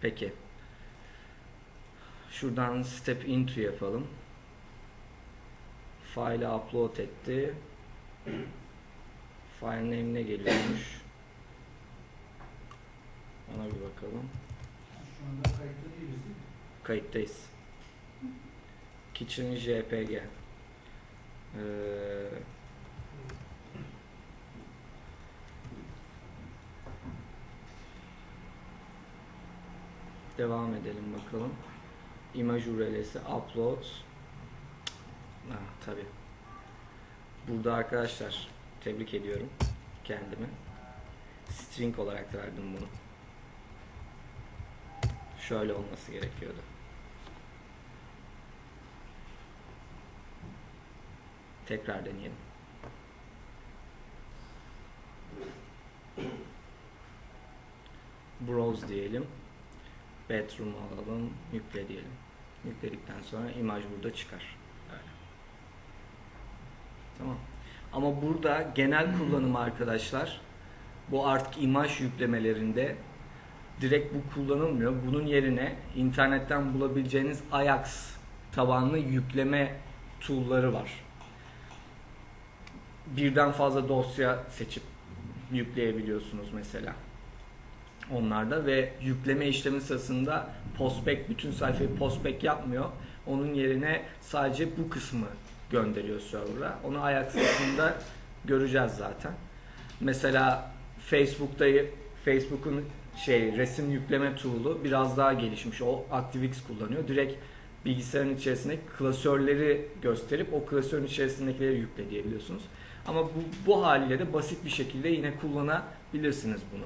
Peki. Şuradan step into yapalım. File'ı upload etti. File name ne geliyormuş? Ona bir bakalım. Şu anda kayıtta değiliz değil mi? Kayıttayız. Kitchen JPG. Ee, devam edelim bakalım. Image URL'si upload. Ha, tabi. Burada arkadaşlar tebrik ediyorum kendimi. String olarak verdim bunu. Şöyle olması gerekiyordu. Tekrar deneyelim. Browse diyelim. Bedroom alalım. Yükle diyelim. Yükledikten sonra imaj burada çıkar. Böyle. Tamam. Ama burada genel kullanım arkadaşlar bu artık imaj yüklemelerinde direkt bu kullanılmıyor. Bunun yerine internetten bulabileceğiniz Ajax tabanlı yükleme tool'ları var. Birden fazla dosya seçip yükleyebiliyorsunuz mesela. Onlarda ve yükleme işlemi sırasında postback bütün sayfayı postback yapmıyor. Onun yerine sadece bu kısmı gönderiyor server'a. Onu Ajax kısmında göreceğiz zaten. Mesela Facebook'ta Facebook'un şey resim yükleme tool'u biraz daha gelişmiş. O ActiveX kullanıyor. Direkt bilgisayarın içerisinde klasörleri gösterip o klasörün içerisindekileri yükle diyebiliyorsunuz. Ama bu, bu haliyle de basit bir şekilde yine kullanabilirsiniz bunu.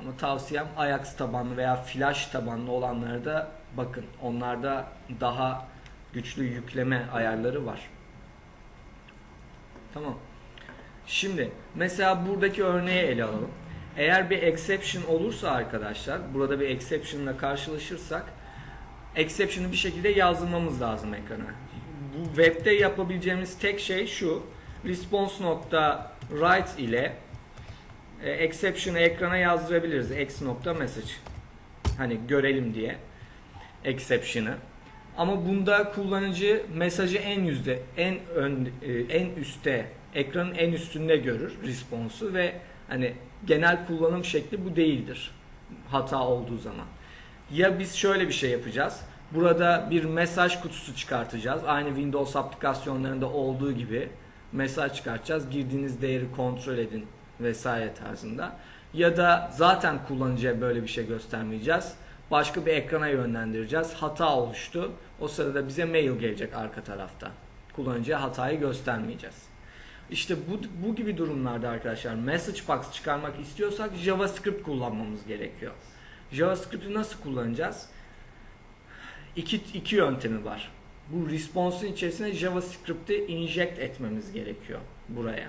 Ama tavsiyem Ajax tabanlı veya Flash tabanlı olanlara da bakın. Onlarda daha güçlü yükleme ayarları var. Tamam. Şimdi mesela buradaki örneği ele alalım. Eğer bir exception olursa arkadaşlar, burada bir exception ile karşılaşırsak exception'ı bir şekilde yazdırmamız lazım ekrana. Bu webde yapabileceğimiz tek şey şu. response.write ile e, exception'ı ekrana yazdırabiliriz. x.message. Hani görelim diye exception'ı. Ama bunda kullanıcı mesajı en yüzde en ön e, en üstte ekranın en üstünde görür response'u ve hani genel kullanım şekli bu değildir. Hata olduğu zaman. Ya biz şöyle bir şey yapacağız. Burada bir mesaj kutusu çıkartacağız. Aynı Windows aplikasyonlarında olduğu gibi mesaj çıkartacağız. Girdiğiniz değeri kontrol edin vesaire tarzında. Ya da zaten kullanıcıya böyle bir şey göstermeyeceğiz. Başka bir ekrana yönlendireceğiz. Hata oluştu. O sırada bize mail gelecek arka tarafta. Kullanıcıya hatayı göstermeyeceğiz. İşte bu, bu gibi durumlarda arkadaşlar message box çıkarmak istiyorsak JavaScript kullanmamız gerekiyor. JavaScript'i nasıl kullanacağız? İki, iki yöntemi var. Bu response'un içerisine JavaScript'i inject etmemiz gerekiyor buraya.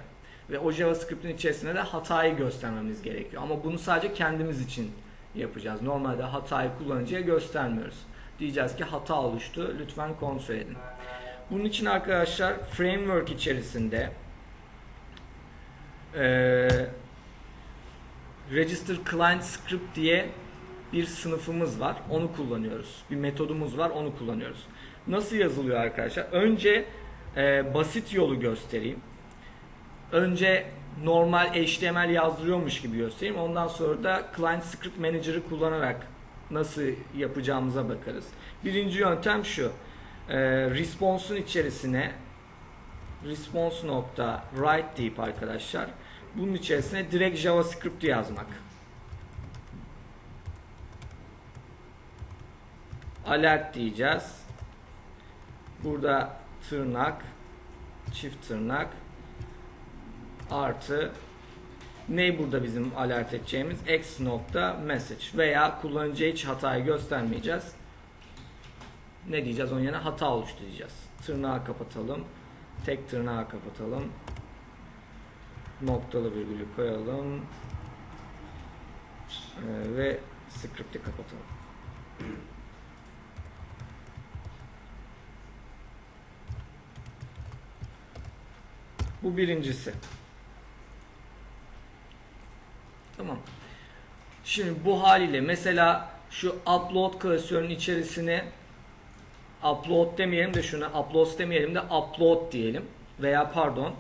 Ve o JavaScript'in içerisine de hatayı göstermemiz gerekiyor. Ama bunu sadece kendimiz için yapacağız. Normalde hatayı kullanıcıya göstermiyoruz. Diyeceğiz ki hata oluştu. Lütfen kontrol edin. Bunun için arkadaşlar framework içerisinde e, Register Client Script diye bir sınıfımız var. Onu kullanıyoruz. Bir metodumuz var. Onu kullanıyoruz. Nasıl yazılıyor arkadaşlar? Önce e, basit yolu göstereyim. Önce normal HTML yazdırıyormuş gibi göstereyim. Ondan sonra da Client Script Manager'ı kullanarak nasıl yapacağımıza bakarız. Birinci yöntem şu. E, response'un içerisine response.write deyip arkadaşlar bunun içerisine direkt JavaScript yazmak. Alert diyeceğiz. Burada tırnak, çift tırnak artı ne burada bizim alert edeceğimiz x nokta message veya kullanıcıya hiç hatayı göstermeyeceğiz. Ne diyeceğiz onun yerine hata oluştu diyeceğiz. Tırnağı kapatalım. Tek tırnağı kapatalım. Noktalı virgülü koyalım. Ee, ve script'i kapatalım. Bu birincisi. Tamam. Şimdi bu haliyle mesela şu upload klasörünün içerisine upload demeyelim de şuna upload demeyelim de upload diyelim veya pardon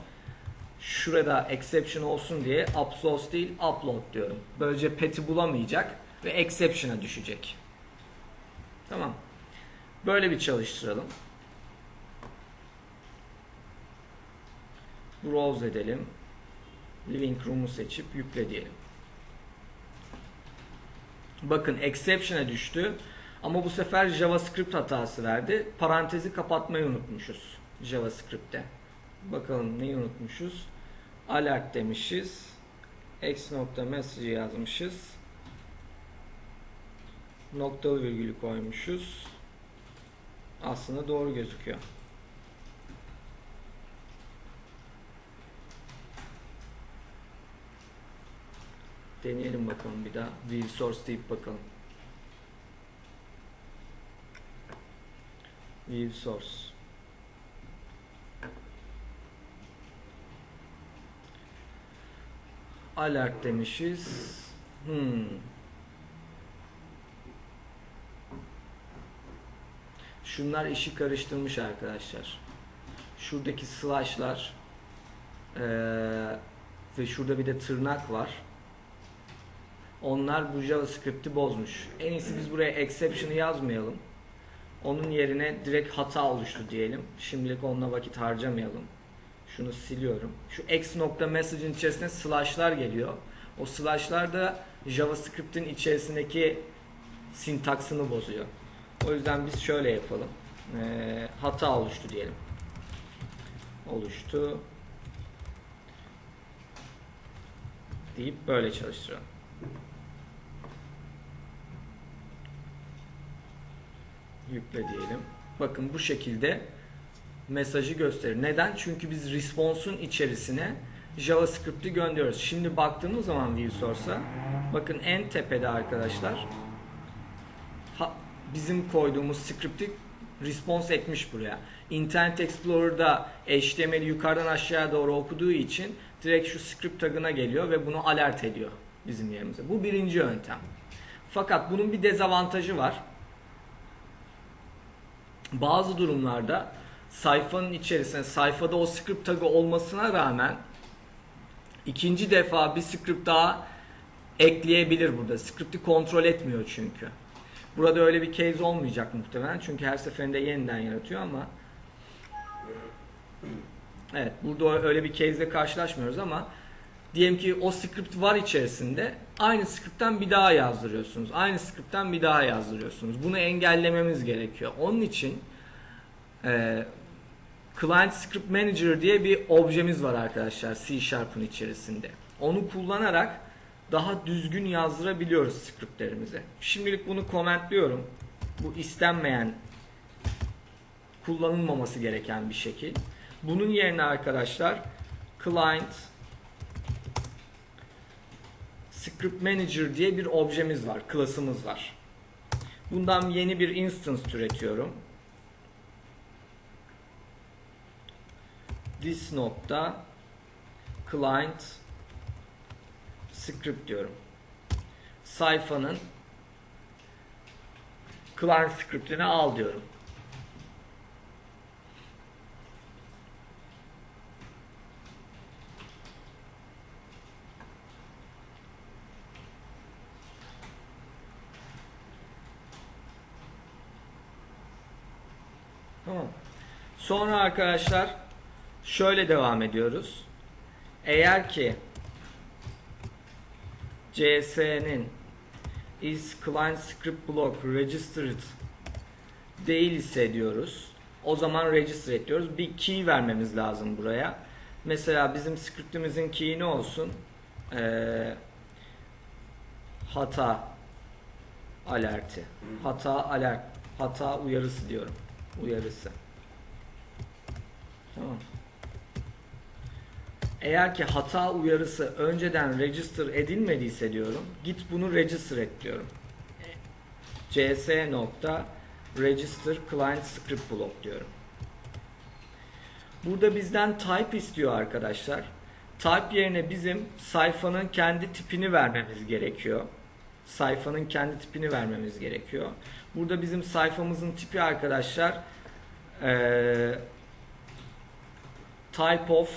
şurada exception olsun diye upload değil upload diyorum. Böylece pet'i bulamayacak ve exception'a düşecek. Tamam. Böyle bir çalıştıralım. Browse edelim. Living Room'u seçip yükle diyelim. Bakın exception'a düştü. Ama bu sefer JavaScript hatası verdi. Parantezi kapatmayı unutmuşuz JavaScript'te. Bakalım neyi unutmuşuz? Alert demişiz. X nokta message yazmışız. Noktalı virgülü koymuşuz. Aslında doğru gözüküyor. Deneyelim bakalım bir daha. View source deyip bakalım. View source. Alert demişiz. Hmm. Şunlar işi karıştırmış arkadaşlar. Şuradaki slash'lar eee, ve şurada bir de tırnak var. Onlar bu JavaScript'i bozmuş. En iyisi biz buraya exception'ı yazmayalım. Onun yerine direkt hata oluştu diyelim. Şimdilik onunla vakit harcamayalım. Şunu siliyorum. Şu x nokta message'in içerisine slash'lar geliyor. O slash'lar da JavaScript'in içerisindeki sintaksını bozuyor. O yüzden biz şöyle yapalım. Ee, hata oluştu diyelim. Oluştu. Deyip böyle çalıştıralım. Yükle diyelim. Bakın bu şekilde mesajı gösterir. Neden? Çünkü biz response'un içerisine JavaScript'i gönderiyoruz. Şimdi baktığımız zaman ViewSource'a bakın en tepede arkadaşlar bizim koyduğumuz script'i response etmiş buraya. Internet Explorer'da HTML'i yukarıdan aşağıya doğru okuduğu için direkt şu script tagına geliyor ve bunu alert ediyor bizim yerimize. Bu birinci yöntem. Fakat bunun bir dezavantajı var. Bazı durumlarda sayfanın içerisinde sayfada o script tagı olmasına rağmen ikinci defa bir script daha ekleyebilir burada. Script'i kontrol etmiyor çünkü. Burada öyle bir case olmayacak muhtemelen. Çünkü her seferinde yeniden yaratıyor ama Evet, burada öyle bir case'le karşılaşmıyoruz ama diyelim ki o script var içerisinde aynı script'ten bir daha yazdırıyorsunuz. Aynı script'ten bir daha yazdırıyorsunuz. Bunu engellememiz gerekiyor. Onun için e, Client Script Manager diye bir objemiz var arkadaşlar C Sharp'ın içerisinde. Onu kullanarak daha düzgün yazdırabiliyoruz scriptlerimizi. Şimdilik bunu commentliyorum. Bu istenmeyen kullanılmaması gereken bir şekil. Bunun yerine arkadaşlar Client Script Manager diye bir objemiz var, klasımız var. Bundan yeni bir instance türetiyorum. This nokta client script diyorum. Sayfanın client scriptini al diyorum. Tamam. Sonra arkadaşlar şöyle devam ediyoruz. Eğer ki CS'nin is client script block registered değil ise diyoruz. O zaman register et diyoruz. Bir key vermemiz lazım buraya. Mesela bizim scriptimizin key'i ne olsun? Ee, hata alerti. Hata alert. Hata uyarısı diyorum. Uyarısı. Tamam. Eğer ki hata uyarısı önceden register edilmediyse diyorum. Git bunu register et diyorum. cs nokta register client script block diyorum. Burada bizden type istiyor arkadaşlar. Type yerine bizim sayfanın kendi tipini vermemiz gerekiyor. Sayfanın kendi tipini vermemiz gerekiyor. Burada bizim sayfamızın tipi arkadaşlar eee, type of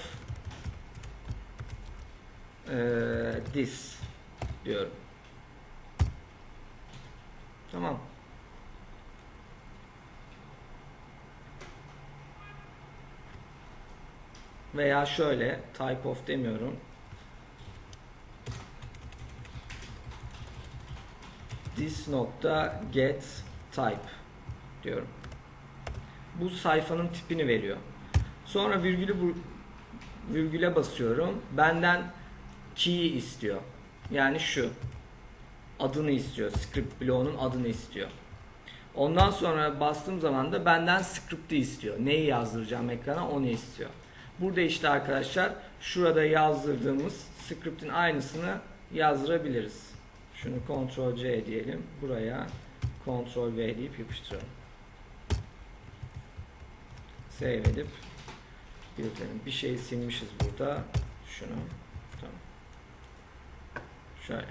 eee, this diyorum. Tamam. Veya şöyle type of demiyorum. This nokta get type diyorum. Bu sayfanın tipini veriyor. Sonra virgülü bu virgüle basıyorum. Benden key istiyor. Yani şu. Adını istiyor. Script bloğunun adını istiyor. Ondan sonra bastığım zaman da benden script'i istiyor. Neyi yazdıracağım ekrana onu istiyor. Burada işte arkadaşlar şurada yazdırdığımız script'in aynısını yazdırabiliriz. Şunu Ctrl C diyelim. Buraya Ctrl V deyip yapıştıralım. Save edip yürütelim. Bir şey silmişiz burada. Şunu. Tamam. Şöyle.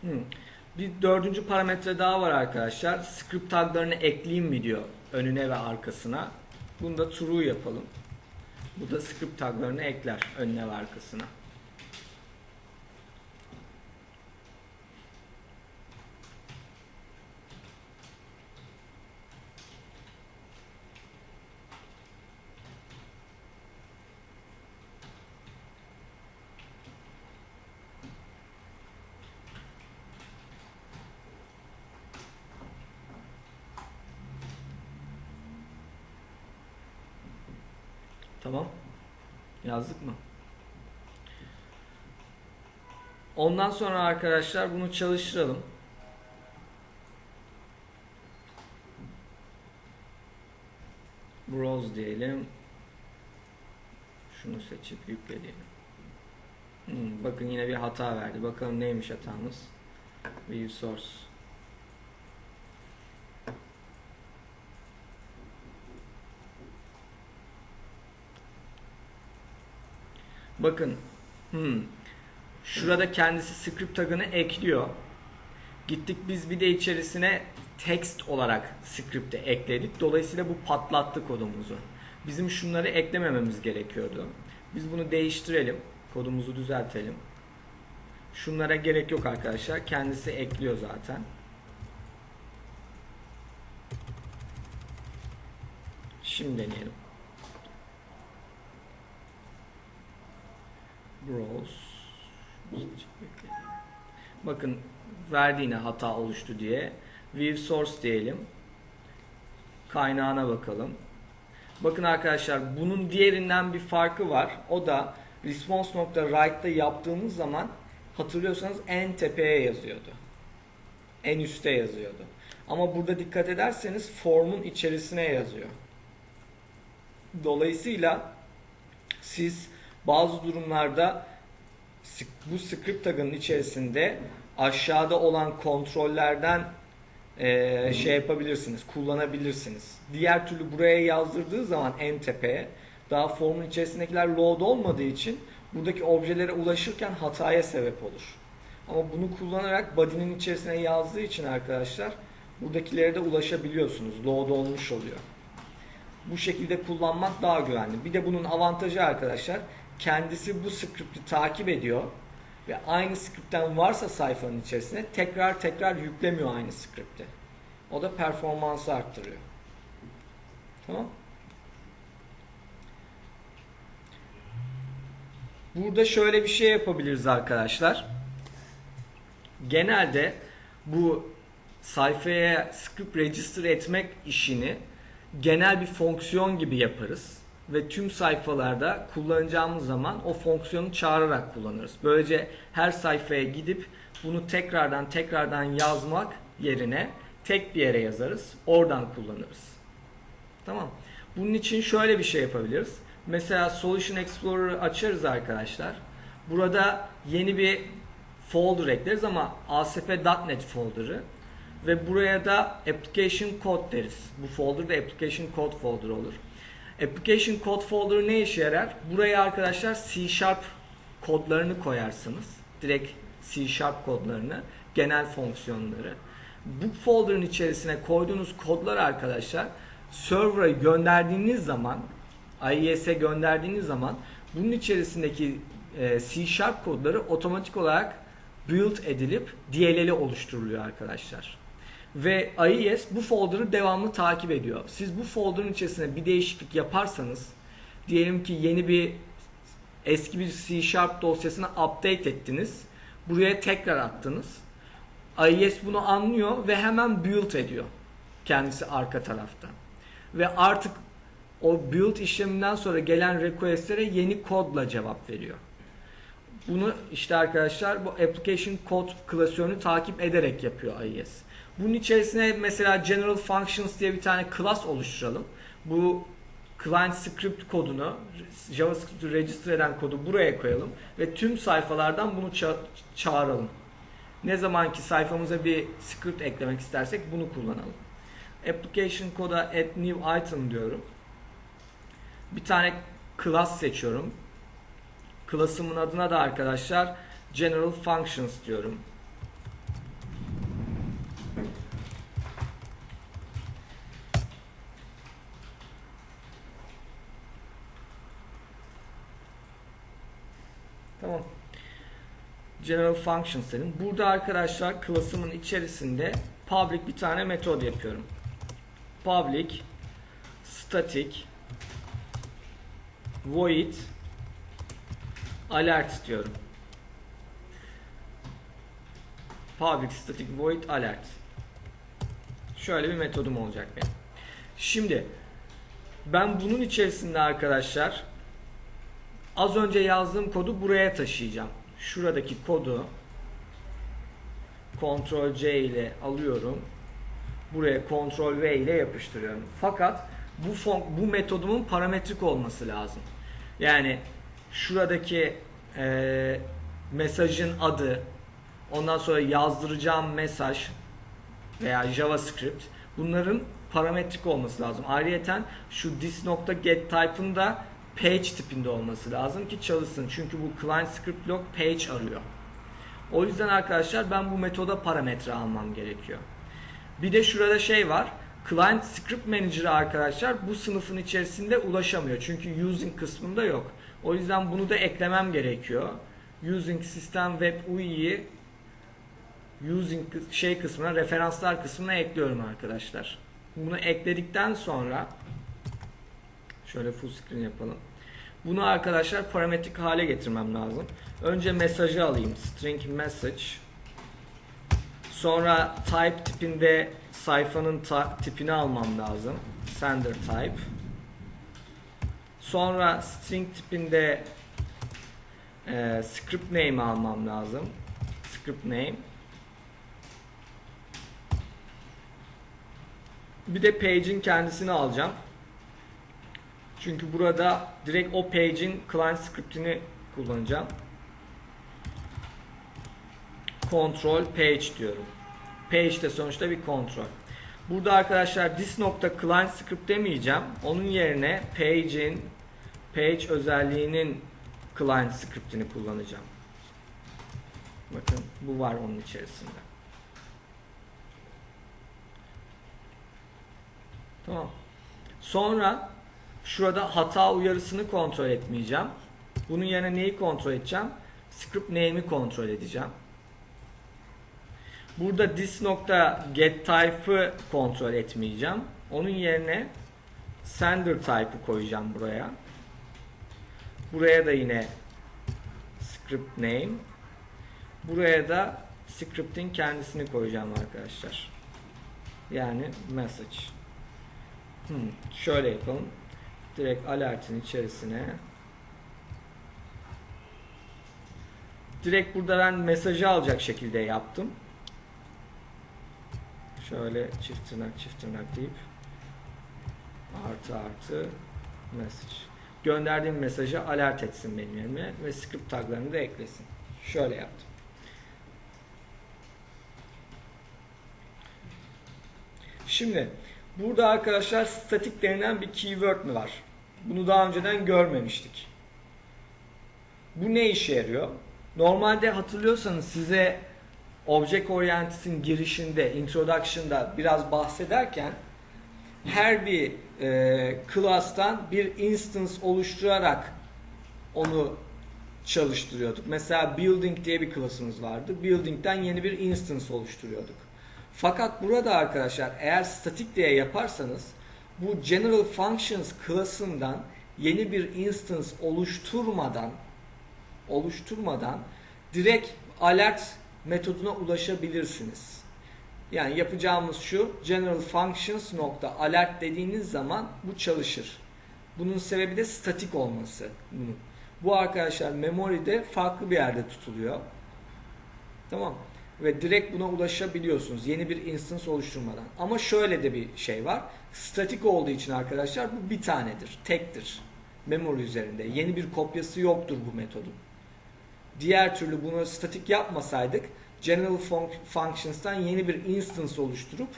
Hmm. Bir dördüncü parametre daha var arkadaşlar. Script taglarını ekleyeyim mi diyor önüne ve arkasına. Bunu da true yapalım. Bu da script taglarını ekler önüne ve arkasına. Tamam. Yazdık mı? Ondan sonra arkadaşlar bunu çalıştıralım. Browse diyelim. Şunu seçip yükle. Hmm, bakın yine bir hata verdi. Bakalım neymiş hatamız. View source. Bakın. Hmm. Şurada kendisi script tagını ekliyor. Gittik biz bir de içerisine text olarak script'e ekledik. Dolayısıyla bu patlattı kodumuzu. Bizim şunları eklemememiz gerekiyordu. Biz bunu değiştirelim. Kodumuzu düzeltelim. Şunlara gerek yok arkadaşlar. Kendisi ekliyor zaten. Şimdi deneyelim. Browse. Bakın verdiğine hata oluştu diye. View source diyelim. Kaynağına bakalım. Bakın arkadaşlar bunun diğerinden bir farkı var. O da response.write'da yaptığımız zaman hatırlıyorsanız en tepeye yazıyordu. En üste yazıyordu. Ama burada dikkat ederseniz formun içerisine yazıyor. Dolayısıyla siz bazı durumlarda bu script tagının içerisinde aşağıda olan kontrollerden eee, şey yapabilirsiniz, kullanabilirsiniz. Diğer türlü buraya yazdırdığı zaman en tepeye daha formun içerisindekiler load olmadığı için buradaki objelere ulaşırken hataya sebep olur. Ama bunu kullanarak body'nin içerisine yazdığı için arkadaşlar buradakilere de ulaşabiliyorsunuz. Load olmuş oluyor. Bu şekilde kullanmak daha güvenli. Bir de bunun avantajı arkadaşlar kendisi bu script'i takip ediyor ve aynı script'ten varsa sayfanın içerisine tekrar tekrar yüklemiyor aynı script'i. O da performansı arttırıyor. Tamam? Burada şöyle bir şey yapabiliriz arkadaşlar. Genelde bu sayfaya script register etmek işini genel bir fonksiyon gibi yaparız ve tüm sayfalarda kullanacağımız zaman o fonksiyonu çağırarak kullanırız. Böylece her sayfaya gidip bunu tekrardan tekrardan yazmak yerine tek bir yere yazarız. Oradan kullanırız. Tamam. Bunun için şöyle bir şey yapabiliriz. Mesela Solution Explorer'ı açarız arkadaşlar. Burada yeni bir folder ekleriz ama ASP.NET folder'ı. ve buraya da application code deriz. Bu folder da application code folder olur. Application code folder ne işe yarar? Buraya arkadaşlar C Sharp kodlarını koyarsınız. Direkt C Sharp kodlarını, genel fonksiyonları. Bu folder'ın içerisine koyduğunuz kodlar arkadaşlar server'a gönderdiğiniz zaman IIS'e gönderdiğiniz zaman bunun içerisindeki e, C Sharp kodları otomatik olarak build edilip DLL'i oluşturuluyor arkadaşlar. Ve IIS bu folder'ı devamlı takip ediyor. Siz bu folder'ın içerisine bir değişiklik yaparsanız diyelim ki yeni bir eski bir C Sharp dosyasını update ettiniz. Buraya tekrar attınız. IIS bunu anlıyor ve hemen build ediyor. Kendisi arka tarafta. Ve artık o build işleminden sonra gelen requestlere yeni kodla cevap veriyor. Bunu işte arkadaşlar bu application code klasörünü takip ederek yapıyor IIS. Bunun içerisine mesela general functions diye bir tane class oluşturalım. Bu client script kodunu JavaScript'i register eden kodu buraya koyalım ve tüm sayfalardan bunu ça- çağıralım. Ne zaman ki sayfamıza bir script eklemek istersek bunu kullanalım. Application koda add new item diyorum. Bir tane class seçiyorum. Class'ımın adına da arkadaşlar general functions diyorum. Tamam. General functions dedim. Burada arkadaşlar class'ımın içerisinde public bir tane metod yapıyorum. Public static void alert diyorum. Public static void alert. Şöyle bir metodum olacak benim. Şimdi ben bunun içerisinde arkadaşlar az önce yazdığım kodu buraya taşıyacağım. Şuradaki kodu Ctrl C ile alıyorum. Buraya Ctrl V ile yapıştırıyorum. Fakat bu fon, bu metodumun parametrik olması lazım. Yani şuradaki e, mesajın adı, ondan sonra yazdıracağım mesaj veya JavaScript bunların parametrik olması lazım. Ayrıyeten şu this.getType'ın da page tipinde olması lazım ki çalışsın. Çünkü bu client script log page arıyor. O yüzden arkadaşlar ben bu metoda parametre almam gerekiyor. Bir de şurada şey var. Client Script Manager'a arkadaşlar bu sınıfın içerisinde ulaşamıyor. Çünkü using kısmında yok. O yüzden bunu da eklemem gerekiyor. Using System Web UI'yi using şey kısmına, referanslar kısmına ekliyorum arkadaşlar. Bunu ekledikten sonra şöyle full screen yapalım. Bunu arkadaşlar parametrik hale getirmem lazım. Önce mesajı alayım. String message. Sonra type tipinde sayfanın tipini almam lazım. Sender type. Sonra string tipinde e, script name almam lazım. Script name. Bir de page'in kendisini alacağım. Çünkü burada direkt o page'in client scriptini kullanacağım. Control page diyorum. Page de sonuçta bir kontrol. Burada arkadaşlar this nokta client script demeyeceğim. Onun yerine page'in page özelliğinin client scriptini kullanacağım. Bakın bu var onun içerisinde. Tamam. Sonra şurada hata uyarısını kontrol etmeyeceğim. Bunun yerine neyi kontrol edeceğim? Script name'i kontrol edeceğim. Burada this get type'ı kontrol etmeyeceğim. Onun yerine sender type'ı koyacağım buraya. Buraya da yine script name. Buraya da script'in kendisini koyacağım arkadaşlar. Yani message. Hmm, şöyle yapalım. Direkt alertin içerisine direkt burada ben mesajı alacak şekilde yaptım. Şöyle çift tırnak çift tırnak deyip artı artı message. Gönderdiğim mesajı alert etsin benim yerime ve script taglarını da eklesin. Şöyle yaptım. Şimdi burada arkadaşlar statik denilen bir keyword mi var? Bunu daha önceden görmemiştik. Bu ne işe yarıyor? Normalde hatırlıyorsanız size Object Oriented'in girişinde, introduction'da biraz bahsederken her bir e, class'tan bir instance oluşturarak onu çalıştırıyorduk. Mesela building diye bir class'ımız vardı. Building'den yeni bir instance oluşturuyorduk. Fakat burada arkadaşlar eğer static diye yaparsanız bu general functions class'ından yeni bir instance oluşturmadan oluşturmadan direkt alert metoduna ulaşabilirsiniz. Yani yapacağımız şu general functions nokta alert dediğiniz zaman bu çalışır. Bunun sebebi de statik olması. Bu arkadaşlar memory'de farklı bir yerde tutuluyor. Tamam. Ve direkt buna ulaşabiliyorsunuz yeni bir instance oluşturmadan. Ama şöyle de bir şey var. Statik olduğu için arkadaşlar bu bir tanedir, tektir. Memory üzerinde. Yeni bir kopyası yoktur bu metodun. Diğer türlü bunu statik yapmasaydık general fun- functions'tan yeni bir instance oluşturup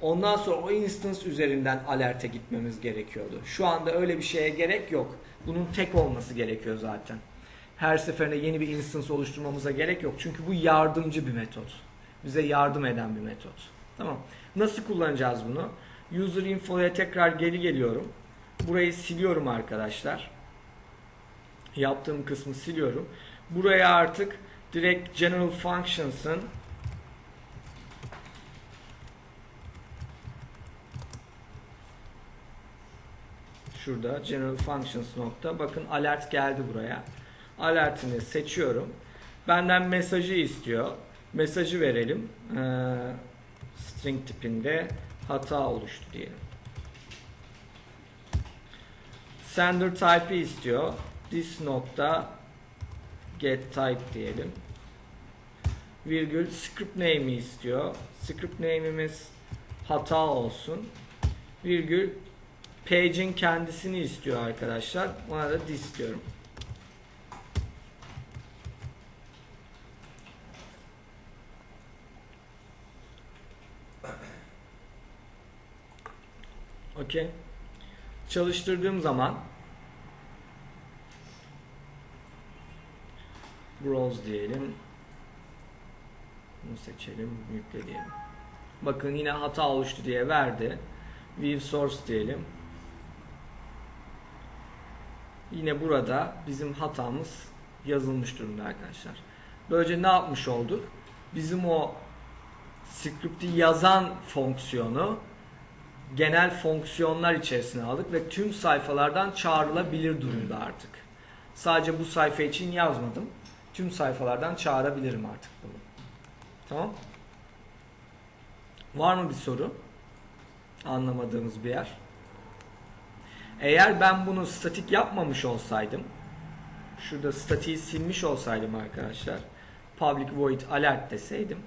ondan sonra o instance üzerinden alerte gitmemiz gerekiyordu. Şu anda öyle bir şeye gerek yok. Bunun tek olması gerekiyor zaten. Her seferinde yeni bir instance oluşturmamıza gerek yok. Çünkü bu yardımcı bir metot. Bize yardım eden bir metot. Tamam. Nasıl kullanacağız bunu? User info'ya tekrar geri geliyorum. Burayı siliyorum arkadaşlar. Yaptığım kısmı siliyorum. Buraya artık direkt general functions'ın şurada general functions nokta bakın alert geldi buraya. Alertini seçiyorum. Benden mesajı istiyor. Mesajı verelim. Ee, string tipinde hata oluştu diyelim. Sender type'i istiyor. This nokta get type diyelim. Virgül script name'i istiyor. Script name'imiz hata olsun. Virgül page'in kendisini istiyor arkadaşlar. Ona da this diyorum. Okey. Çalıştırdığım zaman browse diyelim. Bunu seçelim, yükle diyelim. Bakın yine hata oluştu diye verdi. View source diyelim. Yine burada bizim hatamız yazılmış durumda arkadaşlar. Böylece ne yapmış olduk? Bizim o script'i yazan fonksiyonu genel fonksiyonlar içerisine aldık ve tüm sayfalardan çağrılabilir durumda artık. Sadece bu sayfa için yazmadım. Tüm sayfalardan çağırabilirim artık bunu. Tamam. Var mı bir soru? Anlamadığımız bir yer. Eğer ben bunu statik yapmamış olsaydım şurada statiği silmiş olsaydım arkadaşlar public void alert deseydim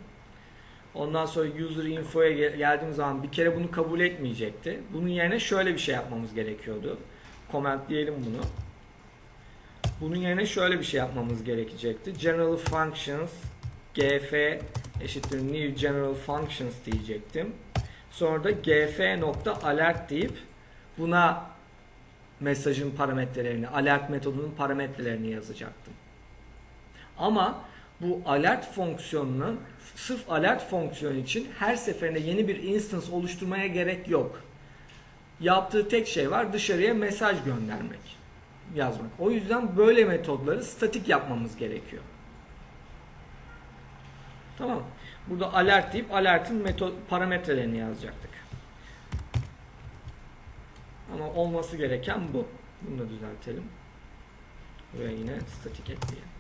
ondan sonra user info'ya gel- geldiğim zaman bir kere bunu kabul etmeyecekti. Bunun yerine şöyle bir şey yapmamız gerekiyordu. Comment diyelim bunu. Bunun yerine şöyle bir şey yapmamız gerekecekti. General functions gf eşittir new general functions diyecektim. Sonra da gf nokta alert deyip buna mesajın parametrelerini, alert metodunun parametrelerini yazacaktım. Ama bu alert fonksiyonunun sırf alert fonksiyonu için her seferinde yeni bir instance oluşturmaya gerek yok. Yaptığı tek şey var dışarıya mesaj göndermek, yazmak. O yüzden böyle metodları statik yapmamız gerekiyor. Tamam. Burada alert deyip alertin metod parametrelerini yazacaktık. Ama olması gereken bu. Bunu da düzeltelim. Buraya yine statik ekleyelim.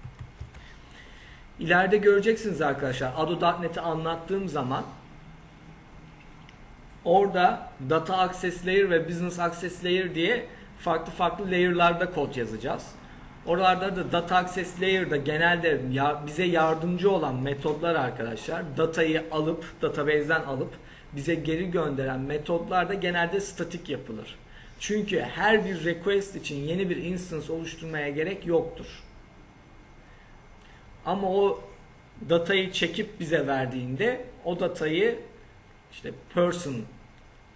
İleride göreceksiniz arkadaşlar. Ado.NET'i anlattığım zaman orada Data Access Layer ve Business Access Layer diye farklı farklı layer'larda kod yazacağız. Oralarda da Data Access Layer'da genelde ya, bize yardımcı olan metodlar arkadaşlar datayı alıp database'den alıp bize geri gönderen metodlar da genelde statik yapılır. Çünkü her bir request için yeni bir instance oluşturmaya gerek yoktur. Ama o datayı çekip bize verdiğinde o datayı işte person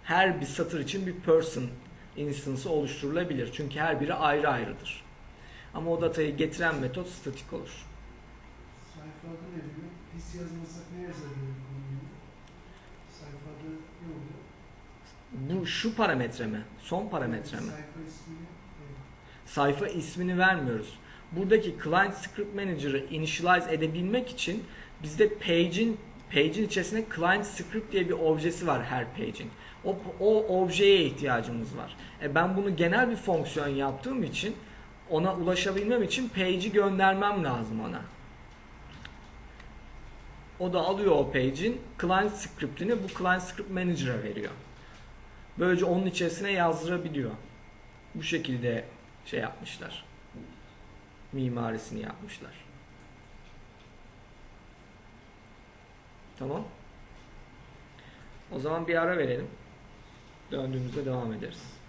her bir satır için bir person instance'ı oluşturulabilir. Çünkü her biri ayrı ayrıdır. Ama o datayı getiren metot statik olur. Sayfada ne diyor? Pis yazmasak ne yazabilir? Sayfada ne oluyor? Bu şu parametre mi? Son parametre mi? Sayfa ismini evet. sayfa ismini vermiyoruz. Buradaki client script manager'ı initialize edebilmek için bizde page'in page'in içerisinde client script diye bir objesi var her page'in. O, o objeye ihtiyacımız var. E ben bunu genel bir fonksiyon yaptığım için ona ulaşabilmem için page'i göndermem lazım ona. O da alıyor o page'in client script'ini bu client script manager'a veriyor. Böylece onun içerisine yazdırabiliyor. Bu şekilde şey yapmışlar. Mimarisini yapmışlar. Tamam. O zaman bir ara verelim. Döndüğümüzde devam ederiz.